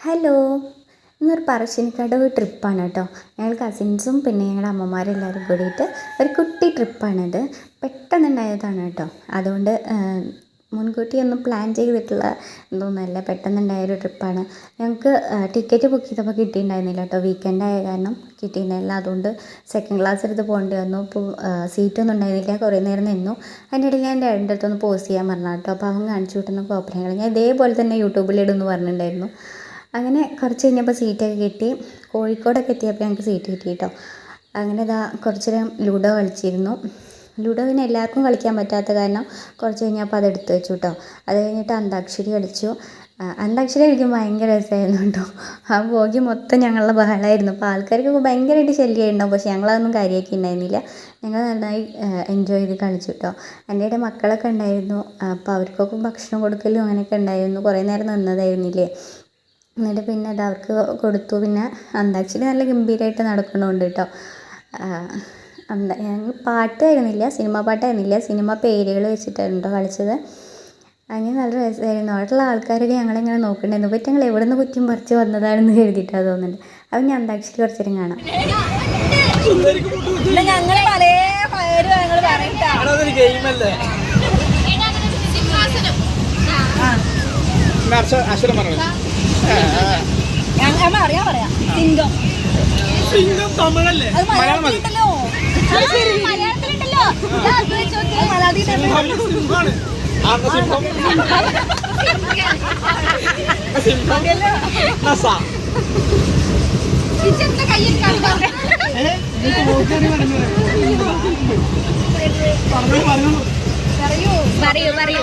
Hello. ഇന്നൊരു പറശ്ശിനിക്കടവ് ട്രിപ്പാണ് കേട്ടോ. ഞങ്ങൾ കസിൻസും പിന്നെ ഞങ്ങളുടെ അമ്മമാരും എല്ലാവരും കൂടിയിട്ട് ഒരു കുട്ടി ട്രിപ്പാണിത്. പെട്ടെന്നുണ്ടായതാണ് കേട്ടോ. അതുകൊണ്ട് മുൻകൂട്ടി ഒന്നും പ്ലാൻ ചെയ്തിട്ടുള്ള ഇതൊന്നുമല്ല. പെട്ടെന്നുണ്ടായ ഒരു ട്രിപ്പാണ്. ഞങ്ങൾക്ക് ടിക്കറ്റ് ബുക്ക് ചെയ്തപ്പോൾ കിട്ടിയിട്ടുണ്ടായിരുന്നില്ല കേട്ടോ. വീക്കെൻഡ് ആയ കാരണം കിട്ടിയിട്ടുണ്ടായില്ല അതുകൊണ്ട് സെക്കൻഡ് ക്ലാസ് എടുത്ത് പോകേണ്ടി വന്നു. ഇപ്പോൾ സീറ്റൊന്നും ഉണ്ടായിരുന്നില്ല. കുറേ നേരം നിന്നു. അതിന്റെ ഇടയിൽ ഞാൻ എന്റെ അടുത്തൊന്ന് പോസ്റ്റ് ചെയ്യാൻ പറഞ്ഞു കേട്ടോ. അപ്പോൾ അവൻ കാണിച്ചു വിട്ടുന്ന കോപ്പറങ്ങൾ ഞാൻ ഇതേപോലെ തന്നെ യൂട്യൂബിലിടുന്നു പറഞ്ഞിട്ടുണ്ടായിരുന്നു. അങ്ങനെ കുറച്ച് കഴിഞ്ഞപ്പോൾ സീറ്റൊക്കെ കിട്ടി. കോഴിക്കോടൊക്കെ എത്തിയപ്പോൾ ഞങ്ങൾക്ക് സീറ്റ് കിട്ടി കേട്ടോ. അങ്ങനെ ഇതാ കുറച്ച് നേരം ലുഡോ കളിച്ചിരുന്നു. ലുഡോ പിന്നെ എല്ലാവർക്കും കളിക്കാൻ പറ്റാത്ത കാരണം കുറച്ച് കഴിഞ്ഞപ്പോൾ അത് എടുത്തു വെച്ചു കേട്ടോ. അത് കഴിഞ്ഞിട്ട് അന്താക്ഷരി കളിച്ചു. അന്താക്ഷരി കളിക്കും ഭയങ്കര രസമായിരുന്നു കേട്ടോ. ആ ബോഗി മൊത്തം ഞങ്ങളുടെ ബഹളമായിരുന്നു അപ്പോൾ ആൾക്കാർക്ക് ഭയങ്കരമായിട്ട് ശല്യമായിട്ടുണ്ടാവും പക്ഷേ ഞങ്ങളതൊന്നും കാര്യമാക്കി ഉണ്ടായിരുന്നില്ല. ഞങ്ങൾ നന്നായി എൻജോയ് ചെയ്ത് കളിച്ചു കേട്ടോ. എന്റെ ഇവിടെ മക്കളൊക്കെ ഉണ്ടായിരുന്നു. അപ്പോൾ അവർക്കൊക്കെ ഭക്ഷണം കൊടുക്കലും അങ്ങനെയൊക്കെ ഉണ്ടായിരുന്നു. കുറേ നേരം നിന്നതായിരുന്നില്ലേ. എന്നിട്ട് പിന്നെ അത് അവർക്ക് കൊടുത്തു. പിന്നെ അന്താക്ഷരി നല്ല ഗംഭീരമായിട്ട് നടക്കണുണ്ട് കേട്ടോ എന്താ ഞങ്ങൾ പാട്ടായിരുന്നില്ല സിനിമ പാട്ടായിരുന്നില്ല. സിനിമ പേരുകൾ വെച്ചിട്ടായിരുന്നു കേട്ടോ കളിച്ചത്. അങ്ങനെ നല്ല രസമായിരുന്നു. അവിടെയുള്ള ആൾക്കാരൊക്കെ ഞങ്ങളിങ്ങനെ നോക്കണ്ടായിരുന്നു പറ്റി ഞങ്ങൾ എവിടെ നിന്ന് കുറ്റം പറിച്ച് വന്നതാണെന്ന് കരുതിയിട്ടാണ് തോന്നുന്നുണ്ട്. അപ്പം ഞാൻ അന്താക്ഷരി കുറച്ചേരും നേരം കാണാം ഞങ്ങൾ പല പേരും ഞങ്ങൾ പറയട്ടാ അക്ഷരം പറഞ്ഞു ഞങ്ങൾ അറിയാൻ പറയാ സിംഗം. സിംഗം തമിഴല്ലേ? അത് മലയാളത്തിലുണ്ടല്ലോ. മലയാളത്തിലുണ്ടല്ലോ നസ പറഞ്ഞു പറയൂ പറയൂ.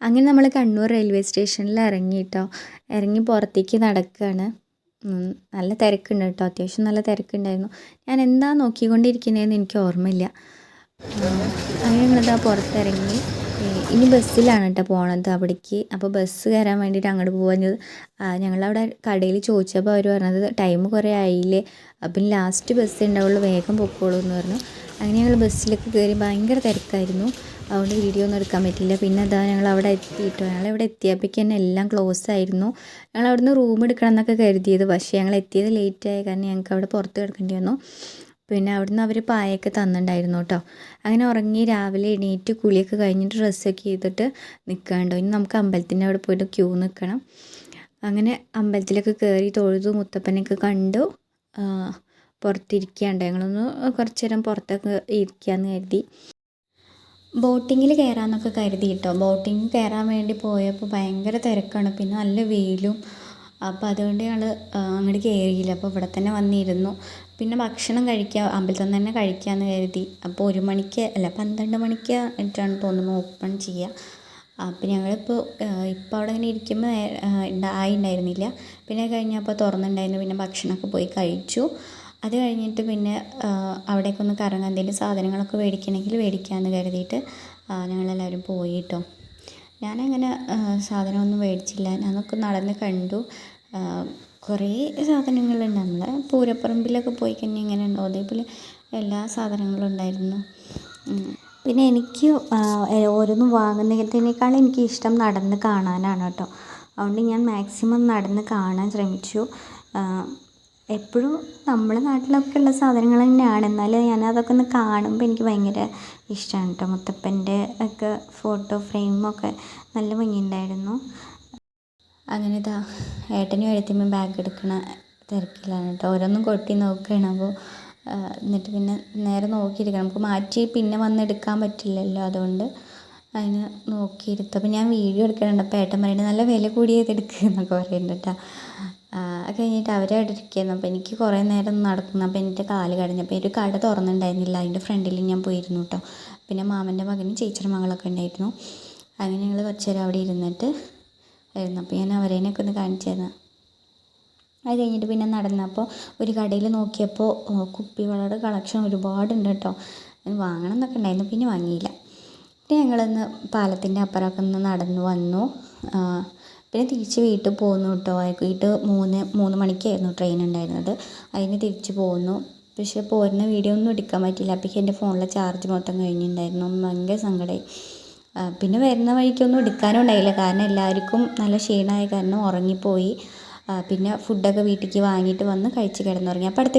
അങ്ങനെ നമ്മൾ കണ്ണൂർ റെയിൽവേ സ്റ്റേഷനിൽ ഇറങ്ങി കേട്ടോ ഇറങ്ങി പുറത്തേക്ക് നടക്കുകയാണ് നല്ല തിരക്കുണ്ട് കേട്ടോ. അത്യാവശ്യം നല്ല തിരക്കുണ്ടായിരുന്നു. ഞാൻ എന്താ നോക്കിക്കൊണ്ടിരിക്കുന്നതെന്ന് എനിക്ക് ഓർമ്മയില്ല. അങ്ങനെ ഞങ്ങളിതാ പുറത്തിറങ്ങി. ഇനി ബസ്സിലാണ് കേട്ടോ പോണത് അവിടേക്ക്. അപ്പോൾ ബസ് കയറാൻ വേണ്ടിയിട്ട് അങ്ങോട്ട് പോകാഞ്ഞത് ഞങ്ങളവിടെ കടയിൽ ചോദിച്ചപ്പോൾ അവർ പറഞ്ഞത് ടൈം കുറേ ആയില്ലേ. അപ്പം ലാസ്റ്റ് ബസ് ഉണ്ടാവുള്ളൂ വേഗം പൊക്കോളൂ എന്ന് പറഞ്ഞു. അങ്ങനെ ഞങ്ങൾ ബസ്സിലൊക്കെ കയറി ഭയങ്കര തിരക്കായിരുന്നു. അതുകൊണ്ട് വീഡിയോ ഒന്നും എടുക്കാൻ പറ്റില്ല. പിന്നെ അതാ ഞങ്ങൾ അവിടെ എത്തിയിട്ടോ? ഞങ്ങൾ ഇവിടെ എത്തിയപ്പോഴേക്ക് തന്നെ എല്ലാം ക്ലോസ് ആയിരുന്നു. ഞങ്ങൾ അവിടുന്ന് റൂം എടുക്കണം എന്നൊക്കെ കരുതിയത്. പക്ഷേ ഞങ്ങൾ എത്തിയത് ലേറ്റ് ആയ കാരണം ഞങ്ങൾക്ക് അവിടെ പുറത്ത് കിടക്കേണ്ടി വന്നു. പിന്നെ അവിടുന്ന് അവർ പായൊക്കെ തന്നിട്ടുണ്ടായിരുന്നു കേട്ടോ. അങ്ങനെ ഉറങ്ങി രാവിലെ എണീറ്റ് കുളിയൊക്കെ കഴിഞ്ഞിട്ട് ഡ്രസ്സൊക്കെ ചെയ്തിട്ട് നിൽക്കാണ്ടോ ഇനി നമുക്ക് അമ്പലത്തിന്റെ അവിടെ പോയിട്ട് ക്യൂ നിൽക്കണം അങ്ങനെ അമ്പലത്തിലൊക്കെ കയറി തൊഴുതു മുത്തപ്പനെയൊക്കെ കണ്ടു. പുറത്തിരിക്കാണ്ട് ഞങ്ങളൊന്ന് കുറച്ചു നേരം പുറത്തൊക്കെ ഇരിക്കാമെന്ന് കരുതി. ബോട്ടിങ്ങിൽ കയറാമെന്നൊക്കെ കരുതി കേട്ടോ ബോട്ടിങ് കയറാൻ വേണ്ടി പോയപ്പോൾ ഭയങ്കര തിരക്കാണ്. പിന്നെ നല്ല വെയിലും. അപ്പോൾ അതുകൊണ്ട് ഞങ്ങൾ അങ്ങോട്ട് കയറിയില്ല അപ്പോൾ ഇവിടെ തന്നെ വന്നിരുന്നു. പിന്നെ ഭക്ഷണം കഴിക്കുക അമ്പലത്തിൽ തന്നെ കഴിക്കാമെന്ന് കരുതി. അപ്പോൾ ഒരു മണിക്ക് അല്ല പന്ത്രണ്ട് മണിക്ക് ആയിട്ടാണ് തോന്നുന്നു ഓപ്പൺ ചെയ്യുക അപ്പോൾ ഞങ്ങളിപ്പോൾ ഇപ്പോൾ അവിടെ ഇങ്ങനെ ഇരിക്കുമ്പോൾ ആയിണ്ടായിരുന്നില്ല. പിന്നെ അത് കഴിഞ്ഞപ്പോൾ തുറന്നുണ്ടായിരുന്നു. പിന്നെ ഭക്ഷണമൊക്കെ പോയി കഴിച്ചു. അത് കഴിഞ്ഞിട്ട് പിന്നെ ആ, അവിടേക്ക് ഒന്ന് കറങ്ങാൻ എന്തെങ്കിലും സാധനങ്ങളൊക്കെ മേടിക്കണമെങ്കിൽ മേടിക്കാമെന്ന് കരുതിയിട്ട് ഞങ്ങളെല്ലാവരും പോയി കേട്ടോ ഞാനങ്ങനെ സാധനമൊന്നും മേടിച്ചില്ല. ഞാനൊക്കെ നടന്ന് കണ്ടു. കുറേ സാധനങ്ങളുണ്ട്. നമ്മൾ പൂരപ്പറമ്പിലൊക്കെ പോയി കഴിഞ്ഞാൽ ഇങ്ങനെ ഉണ്ടോ അതേപോലെ എല്ലാ സാധനങ്ങളും ഉണ്ടായിരുന്നു. പിന്നെ എനിക്ക് ഓരോന്നും വാങ്ങുന്നതിനേക്കാളും എനിക്ക് ഇഷ്ടം നടന്ന് കാണാനാണ് കേട്ടോ അതുകൊണ്ട് ഞാൻ മാക്സിമം നടന്ന് കാണാൻ ശ്രമിച്ചു. എപ്പോഴും നമ്മുടെ നാട്ടിലൊക്കെ ഉള്ള സാധനങ്ങൾ തന്നെയാണ്. എന്നാലും ഞാൻ അതൊക്കെ ഒന്ന് കാണുമ്പോൾ എനിക്ക് ഭയങ്കര ഇഷ്ടമാണ് കേട്ടോ മുത്തപ്പന്റെ ഒക്കെ ഫോട്ടോ ഫ്രെയിമൊക്കെ നല്ല ഭംഗിയുണ്ടായിരുന്നു. അങ്ങനെ ഇതാ ഏട്ടനും എഴുത്തുമ്പോൾ ബാഗ് എടുക്കണ തിരക്കിലാണ് കേട്ടോ ഓരോന്നും കൊട്ടി നോക്കുകയാണ് അപ്പോൾ എന്നിട്ട് പിന്നെ നേരെ നോക്കിയിരിക്കണം. നമുക്ക് മാറ്റി പിന്നെ വന്നെടുക്കാൻ പറ്റില്ലല്ലോ അതുകൊണ്ട് അതിന് നോക്കിയിരുത്തും. അപ്പോൾ ഞാൻ വീഡിയോ എടുക്കണുണ്ട്. അപ്പോൾ ഏട്ടൻ പറയുന്നത് നല്ല വില കൂടിയത് എടുക്കുക എന്നൊക്കെ പറയുന്നുണ്ട് കേട്ടോ കഴിഞ്ഞിട്ട് അവരവിടെ ഇരിക്കുന്നു അപ്പോൾ എനിക്ക് കുറേ നേരം നടക്കുന്നു. അപ്പോൾ എന്റെ കാൽ കടഞ്ഞു. അപ്പോൾ ഒരു കട തുറന്നിട്ടുണ്ടായിരുന്നില്ല. അതിന്റെ ഫ്രണ്ടിൽ ഞാൻ പോയിരുന്നു കേട്ടോ. പിന്നെ മാമന്റെ മകനും ചേച്ചിയുടെ മകളൊക്കെ ഉണ്ടായിരുന്നു. അങ്ങനെ ഞങ്ങൾ കുറച്ച് നേരം അവിടെ ഇരുന്നിട്ട് ആയിരുന്നു. അപ്പോൾ ഞാൻ അവരേനൊക്കെ ഒന്ന് കാണിച്ചു തരാം അത് കഴിഞ്ഞിട്ട് പിന്നെ നടന്നപ്പോൾ ഒരു കടയിൽ നോക്കിയപ്പോൾ കുപ്പി കുപ്പിവളയുടെ കളക്ഷൻ ഒരുപാടുണ്ട് കേട്ടോ. വാങ്ങണം എന്നൊക്കെ ഉണ്ടായിരുന്നു. പിന്നെ വാങ്ങിയില്ല. പിന്നെ ഞങ്ങളൊന്ന് പാലത്തിന്റെ അപ്പുറമൊക്കെ ഒന്ന് നടന്നു വന്നു. പിന്നെ തിരിച്ച് വീട്ടിൽ പോന്നു കേട്ടോ വീട്ടിൽ മൂന്ന് മൂന്ന് മണിക്കായിരുന്നു ട്രെയിൻ ഉണ്ടായിരുന്നത്. അതിന് തിരിച്ച് പോന്നു പക്ഷേ പോരുന്ന വീഡിയോ ഒന്നും എടുക്കാൻ പറ്റിയില്ല. അപ്പോഴേക്കും എന്റെ ഫോണിലെ ചാർജ് മൊത്തം കഴിഞ്ഞിട്ടുണ്ടായിരുന്നു. ഭയങ്കര സങ്കടമായി പിന്നെ വരുന്ന വഴിക്കൊന്നും എടുക്കാനും ഉണ്ടായില്ല. കാരണം എല്ലാവർക്കും നല്ല ക്ഷീണമായ കാരണം ഉറങ്ങിപ്പോയി. പിന്നെ ഫുഡൊക്കെ വീട്ടിലേക്ക് വാങ്ങിയിട്ട് വന്ന് കഴിച്ച് കിടന്നുറങ്ങി. അപ്പോൾ അടുത്ത